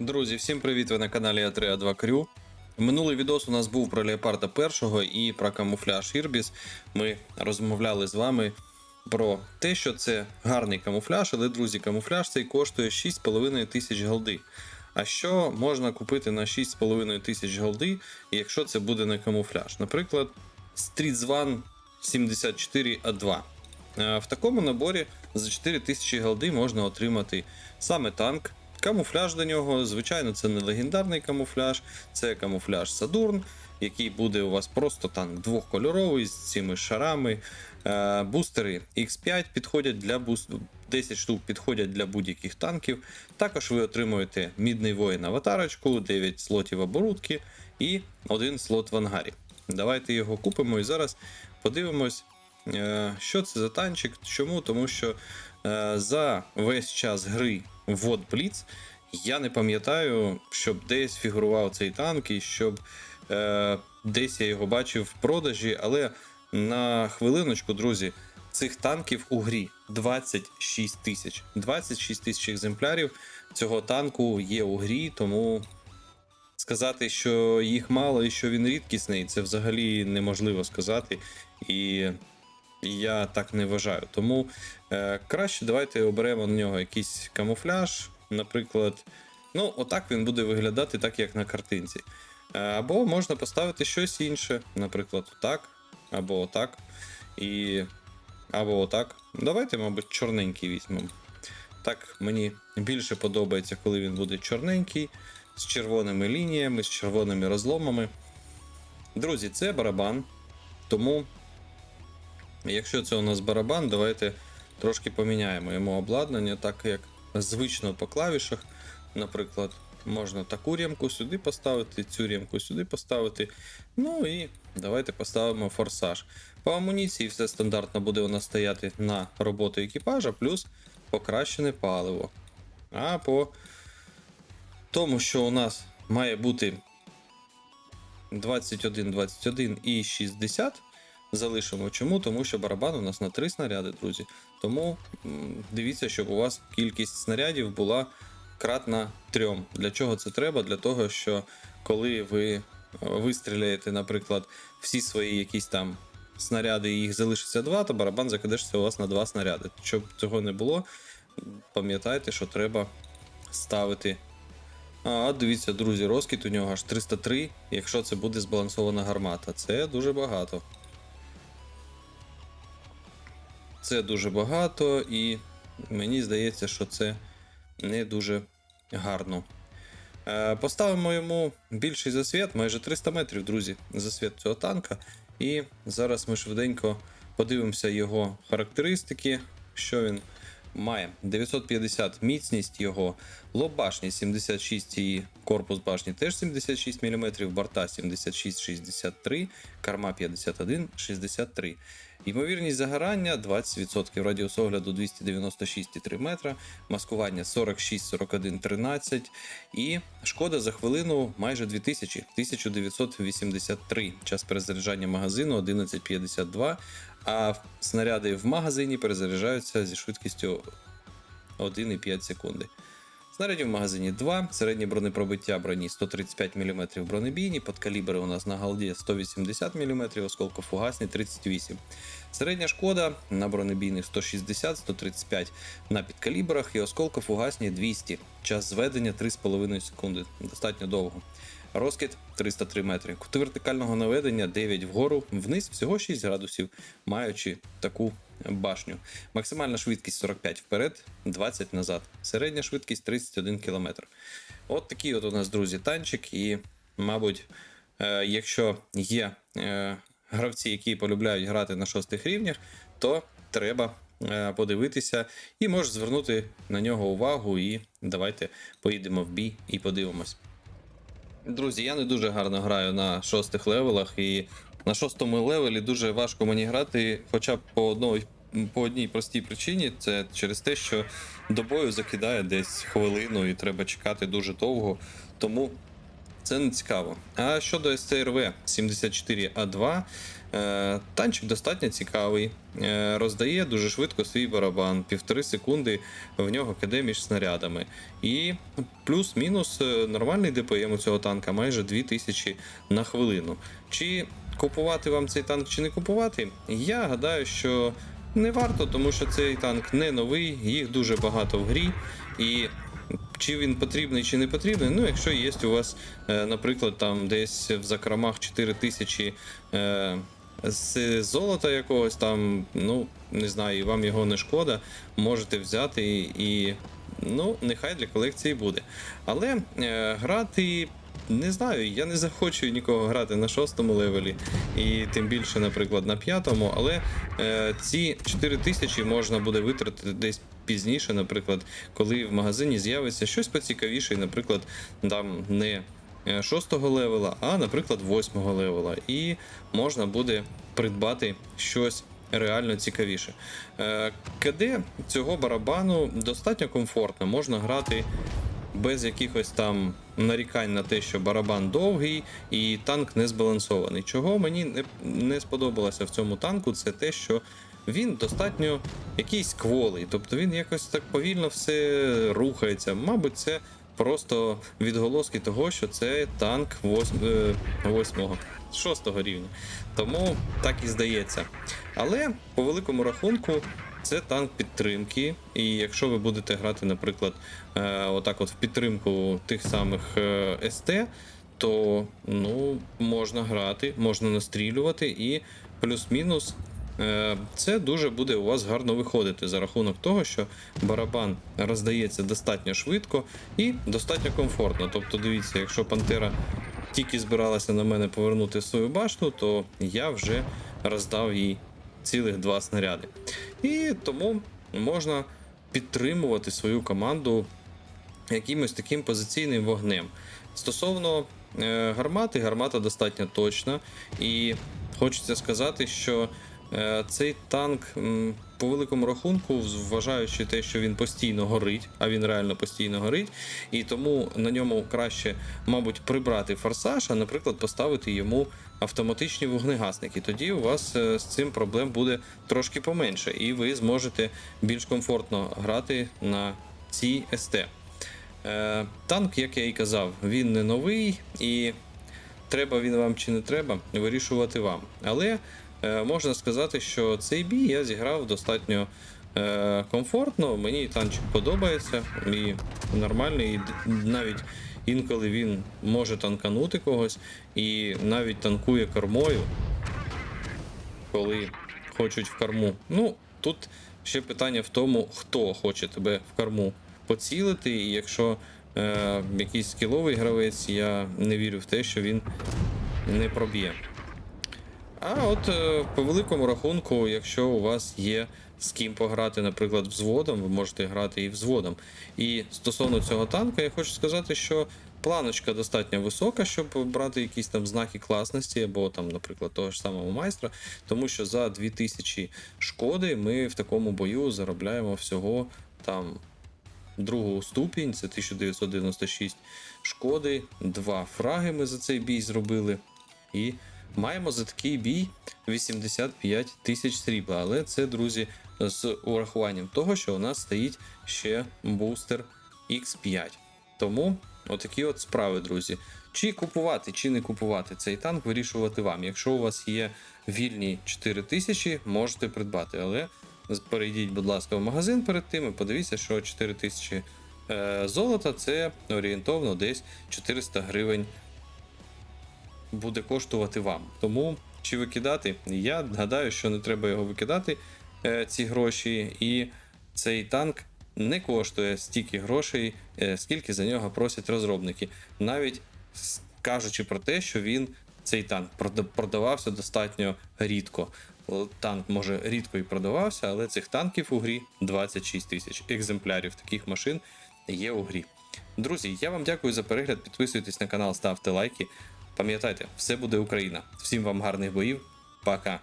Друзі, всім привіт! Ви на каналі А3А2 Крю. Минулий відос у нас був про Леопарда першого і про камуфляж Ірбіс. Ми розмовляли з вами про те, що це гарний камуфляж, але, друзі, камуфляж цей коштує 6,5 тисяч голди. А що можна купити на 6,5 тисяч голди, якщо це буде не камуфляж? Наприклад, Street One 74A2. Е, В такому наборі за 4 тисячі голди можна отримати саме танк, камуфляж до нього. Звичайно, це не легендарний камуфляж, це камуфляж Садурн, який буде у вас просто танк двохкольоровий з цими шарами. Е, Бустери X5 підходять для буст... 10 штук підходять для будь-яких танків. Також ви отримуєте мідний воїн аватарочку, 9 слотів оборудки і один слот в ангарі. Давайте його купимо і зараз подивимось, що це за танчик. Чому? Тому що е, за весь час гри в Blitz я не пам'ятаю, щоб десь фігурував цей танк і щоб е, десь я його бачив в продажі, але на хвилиночку, друзі, цих танків у грі 26 тисяч. 26 тисяч екземплярів цього танку є у грі, тому сказати, що їх мало і що він рідкісний, це взагалі неможливо сказати. І я так не вважаю. Тому е, краще давайте оберемо на нього якийсь камуфляж, наприклад. Ну, отак він буде виглядати, так як на картинці. Е, або можна поставити щось інше, наприклад, отак, або отак. І... Або отак. Давайте, мабуть, чорненький візьмемо. Так мені більше подобається, коли він буде чорненький, з червоними лініями, з червоними розломами. Друзі, це барабан. Тому, якщо це у нас барабан, давайте трошки поміняємо йому обладнання, так як звично по клавішах. Наприклад, можна таку ремку сюди поставити, цю ремку сюди поставити. Ну і давайте поставимо форсаж. По амуніції все стандартно буде у нас стояти на роботу екіпажа, плюс покращене паливо. А по тому, що у нас має бути 21, 21 і 60. Залишимо. Чому? Тому що барабан у нас на 3 снаряди, друзі. Тому дивіться, щоб у вас кількість снарядів була кратна 3. Для чого це треба? Для того, що коли ви е, вистріляєте, наприклад, всі свої якісь там снаряди, і їх залишиться 2, то барабан закидешся у вас на 2 снаряди. Щоб цього не було, пам'ятайте, що треба ставити. А, дивіться, друзі, розкіт у нього аж 303, якщо це буде збалансована гармата. Це дуже багато. Це дуже багато, і мені здається, що це не дуже гарно. Е, Поставимо йому більший засвіт, майже 300 метрів, друзі, засвіт цього танка. І зараз ми швиденько подивимося його характеристики, що він має. 950 міцність його, лоб башні 76 і корпус башні теж 76 мм, борта 76-63, карма 51-63. Ймовірність загорання 20%, радіус огляду 296,3 метра, маскування 46-41-13 і шкода за хвилину майже 2000, 1983. Час перезаряджання магазину 11.52, а снаряди в магазині перезаряджаються зі швидкістю 1,5 секунди. Снарядів в магазині 2, середнє бронепробиття броні 135 мм бронебійні, подкалібри у нас на галді 180 мм, осколкофугасні 38 Середня шкода на бронебійних 160-135 на підкалібрах і осколкофугасні 200. Час зведення 3,5 секунди. Достатньо довго. Розкид 303 метри. Кути вертикального наведення 9 вгору, вниз всього 6 градусів, маючи таку башню. Максимальна швидкість 45 вперед, 20 назад. Середня швидкість 31 км. От такий от у нас, друзі, танчик. І, мабуть, е, якщо є е, гравці, які полюбляють грати на шостих рівнях, то треба е, подивитися і можеш звернути на нього увагу. І давайте поїдемо в бій і подивимось. Друзі, я не дуже гарно граю на шостих левелах, і на шостому левелі дуже важко мені грати, хоча б по одній, по одній простій причині, це через те, що до бою закидає десь хвилину і треба чекати дуже довго. Тому це не цікаво. А щодо СТРВ 74А2, Е, Танчик достатньо цікавий, е, роздає дуже швидко свій барабан, півтори секунди в нього киде між снарядами. І плюс-мінус е, нормальний ДПМ у цього танка майже 2000 на хвилину. Чи купувати вам цей танк, чи не купувати? Я гадаю, що не варто, тому що цей танк не новий, їх дуже багато в грі. І чи він потрібний, чи не потрібний. Ну, якщо є у вас, е, наприклад, там десь в закромах 4000 е, з золота якогось там, ну, не знаю, і вам його не шкода, можете взяти і, ну, нехай для колекції буде. Але е, грати. Не знаю, я не захочу нікого грати на шостому левелі, і тим більше, наприклад, на п'ятому, але е, ці 4000 можна буде витратити десь пізніше, наприклад, коли в магазині з'явиться щось поцікавіше, наприклад, там не е, шостого левела, а, наприклад, восьмого левела. І можна буде придбати щось реально цікавіше. Е, КД цього барабану достатньо комфортно, можна грати. Без якихось там нарікань на те, що барабан довгий і танк не збалансований. Чого мені не, не сподобалося в цьому танку, це те, що він достатньо якийсь кволий, тобто він якось так повільно все рухається. Мабуть, це просто відголоски того, що це танк 8, 6 рівня. Тому так і здається. Але по великому рахунку. Це танк підтримки, і якщо ви будете грати, наприклад, е, отак, от в підтримку тих самих е, СТ, то ну, можна грати, можна настрілювати, і плюс-мінус це дуже буде у вас гарно виходити за рахунок того, що барабан роздається достатньо швидко і достатньо комфортно. Тобто, дивіться, якщо Пантера тільки збиралася на мене повернути свою башту, то я вже роздав їй цілих два снаряди. І тому можна підтримувати свою команду якимось таким позиційним вогнем. Стосовно е, гармати, гармата достатньо точна, і хочеться сказати, що е, цей танк по великому рахунку, вважаючи те, що він постійно горить, а він реально постійно горить, і тому на ньому краще, мабуть, прибрати форсаж, а, наприклад, поставити йому автоматичні вогнегасники. Тоді у вас е, з цим проблем буде трошки поменше, і ви зможете більш комфортно грати на цій СТ. Е, танк, як я і казав, він не новий, і треба він вам чи не треба, вирішувати вам. Але е, можна сказати, що цей бій я зіграв достатньо е, комфортно. Мені танчик подобається і нормальний. І навіть інколи він може танканути когось, і навіть танкує кормою, коли хочуть в корму. Ну, тут ще питання в тому, хто хоче тебе в корму поцілити, і якщо е, якийсь скіловий гравець, я не вірю в те, що він не проб'є. А от е, по великому рахунку, якщо у вас є з ким пограти, наприклад, взводом, ви можете грати і взводом. І стосовно цього танка, я хочу сказати, що планочка достатньо висока, щоб брати якісь там знаки класності, або там, наприклад, того ж самого майстра, тому що за 2000 шкоди ми в такому бою заробляємо всього там другу ступінь, це 1996 шкоди, два фраги ми за цей бій зробили. І маємо за такий бій 85 тисяч срібла. Але це, друзі, з урахуванням того, що у нас стоїть ще бустер X5. Тому отакі от справи, друзі. Чи купувати, чи не купувати цей танк, вирішувати вам. Якщо у вас є вільні 4 тисячі, можете придбати. Але перейдіть, будь ласка, в магазин перед тим і подивіться, що 4 тисячі е, золота це орієнтовно десь 400 гривень буде коштувати вам. Тому чи викидати? Я гадаю, що не треба його викидати, е, ці гроші, і цей танк не коштує стільки грошей, е, скільки за нього просять розробники. Навіть кажучи про те, що він. Цей танк продавався достатньо рідко. Танк може рідко і продавався, але цих танків у грі 26 тисяч екземплярів таких машин є у грі. Друзі, я вам дякую за перегляд. Підписуйтесь на канал, ставте лайки. Пам'ятайте, все буде Україна. Всім вам гарних боїв. Пока.